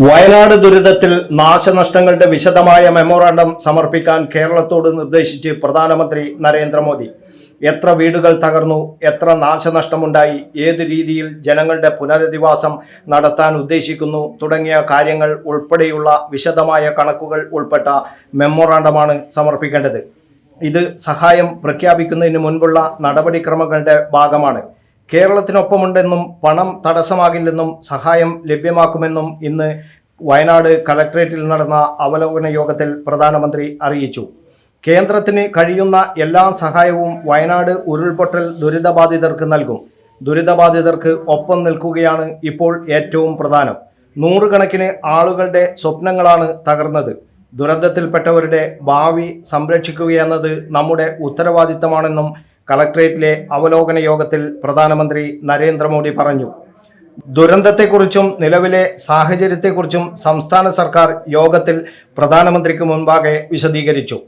വയനാട് ദുരിതത്തിൽ നാശനഷ്ടങ്ങളുടെ വിശദമായ മെമ്മോറാണ്ടം സമർപ്പിക്കാൻ കേരളത്തോട് നിർദ്ദേശിച്ച് പ്രധാനമന്ത്രി നരേന്ദ്രമോദി. എത്ര വീടുകൾ തകർന്നു എത്ര നാശനഷ്ടമുണ്ടായി ഏത് രീതിയിൽ ജനങ്ങളുടെ പുനരധിവാസം നടത്താൻ ഉദ്ദേശിക്കുന്നു തുടങ്ങിയ കാര്യങ്ങൾ ഉൾപ്പെടെയുള്ള വിശദമായ കണക്കുകൾ ഉൾപ്പെട്ട മെമ്മോറാണ്ടമാണ് സമർപ്പിക്കേണ്ടത്. ഇത് സഹായം പ്രഖ്യാപിക്കുന്നതിന് മുൻപുള്ള നടപടിക്രമങ്ങളുടെ ഭാഗമാണ്. കേരളത്തിനൊപ്പമുണ്ടെന്നും പണം തടസ്സമാകില്ലെന്നും സഹായം ലഭ്യമാക്കുമെന്നും ഇന്ന് വയനാട് കലക്ട്രേറ്റിൽ നടന്ന അവലോകന യോഗത്തിൽ പ്രധാനമന്ത്രി അറിയിച്ചു. കേന്ദ്രത്തിന് കഴിയുന്ന എല്ലാ സഹായവും വയനാട് ഉരുൾപൊട്ടൽ ദുരിതബാധിതർക്ക് നൽകും. ദുരിതബാധിതർക്ക് ഒപ്പം നിൽക്കുകയാണ് ഇപ്പോൾ ഏറ്റവും പ്രധാനം. നൂറുകണക്കിന് ആളുകളുടെ സ്വപ്നങ്ങളാണ് തകർന്നത്. ദുരന്തത്തിൽപ്പെട്ടവരുടെ ഭാവി സംരക്ഷിക്കുകയെന്നത് നമ്മുടെ ഉത്തരവാദിത്തമാണെന്നും കളക്ട്രേറ്റിലെ അവലോകന യോഗത്തിൽ പ്രധാനമന്ത്രി നരേന്ദ്രമോദി പറഞ്ഞു. ദുരന്തത്തെക്കുറിച്ചും നിലവിലെ സാഹചര്യത്തെക്കുറിച്ചും സംസ്ഥാന സർക്കാർ യോഗത്തിൽ പ്രധാനമന്ത്രിക്ക് മുൻപാകെ വിശദീകരിച്ചു.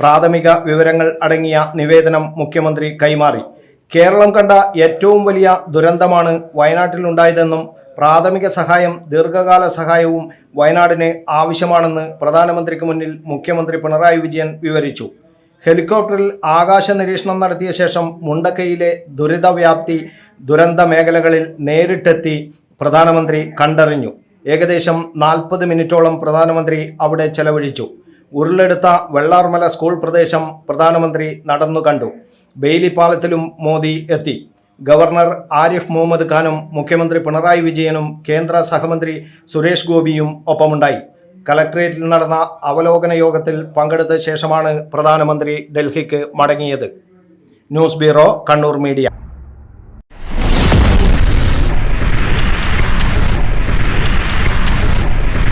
പ്രാഥമിക വിവരങ്ങൾ അടങ്ങിയ നിവേദനം മുഖ്യമന്ത്രി കൈമാറി. കേരളം കണ്ട ഏറ്റവും വലിയ ദുരന്തമാണ് വയനാട്ടിലുണ്ടായതെന്നും പ്രാഥമിക സഹായം ദീർഘകാല സഹായവും വയനാടിന് ആവശ്യമാണെന്ന് പ്രധാനമന്ത്രിക്ക് മുന്നിൽ മുഖ്യമന്ത്രി പിണറായി വിജയൻ വിവരിച്ചു. ഹെലികോപ്റ്ററിൽ ആകാശ നിരീക്ഷണം നടത്തിയ ശേഷം മുണ്ടക്കയിലെ ദുരിതവ്യാപ്തി ദുരന്ത മേഖലകളിൽ നേരിട്ടെത്തി പ്രധാനമന്ത്രി കണ്ടറിഞ്ഞു. ഏകദേശം നാൽപ്പത് മിനിറ്റോളം പ്രധാനമന്ത്രി അവിടെ ചെലവഴിച്ചു. ഉരുളെടുത്ത വെള്ളാർമല സ്കൂൾ പ്രദേശം പ്രധാനമന്ത്രി നടന്നു കണ്ടു. ബെയിലി പാലത്തിലും മോദി എത്തി. ഗവർണർ ആരിഫ് മുഹമ്മദ് ഖാനും മുഖ്യമന്ത്രി പിണറായി വിജയനും കേന്ദ്ര സഹമന്ത്രി സുരേഷ് ഗോപിയും ഒപ്പമുണ്ടായി. കലക്ട്രേറ്റിൽ നടന്ന അവലോകന യോഗത്തിൽ പങ്കെടുത്ത ശേഷമാണ് പ്രധാനമന്ത്രി ഡൽഹിക്ക് മടങ്ങിയത്. News bureau Kannur media.